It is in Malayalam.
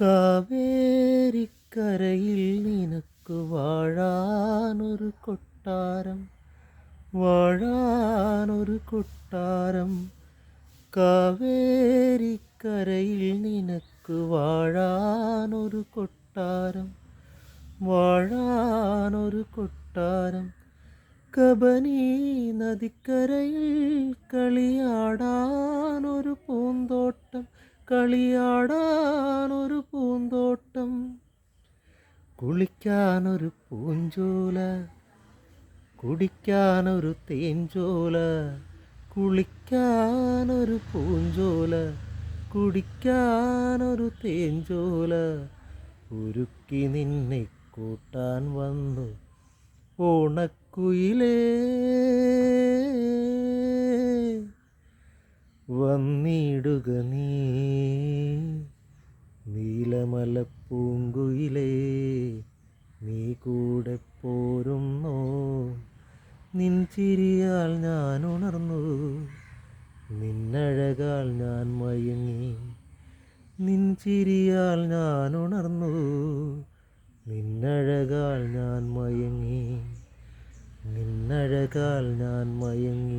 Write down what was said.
കാവേരിക്കരയിൽ നിനക്ക് വാഴാനൊരു കൊട്ടാരം വാഴാനൊരു കൊട്ടാരം. കാവേരിക്കരയിൽ നിനക്ക് വാഴാനൊരു കൊട്ടാരം വാഴാനൊരു കൊട്ടാരം. കബനി നദിക്കരയിൽ കളിയാടാൻ കളിയാടാനൊരു പൂന്തോട്ടം കുളിക്കാനൊരു പൂഞ്ചോല കുടിക്കാനൊരു തേഞ്ചോല കുളിക്കാനൊരു പൂഞ്ചോല കുടിക്കാനൊരു തേഞ്ചോല ഉരുക്കി നിന്നെ കൂട്ടാൻ വന്നു ഓണക്കുയിലേ. വന്നിടുക നീ. നീലമലപ്പൂങ്കുയിലേ നീ കൂടെ പോരുന്നോ. നിൻ ചിരിയാൽ ഞാൻ ഉണർന്നു. നിന്നഴകാൽ ഞാൻ മയങ്ങി. നിൻ ചിരിയാൽ ഞാൻ ഉണർന്നു. നിന്നഴകാൽ ഞാൻ മയങ്ങി. നിന്നഴകാൽ ഞാൻ മയങ്ങി.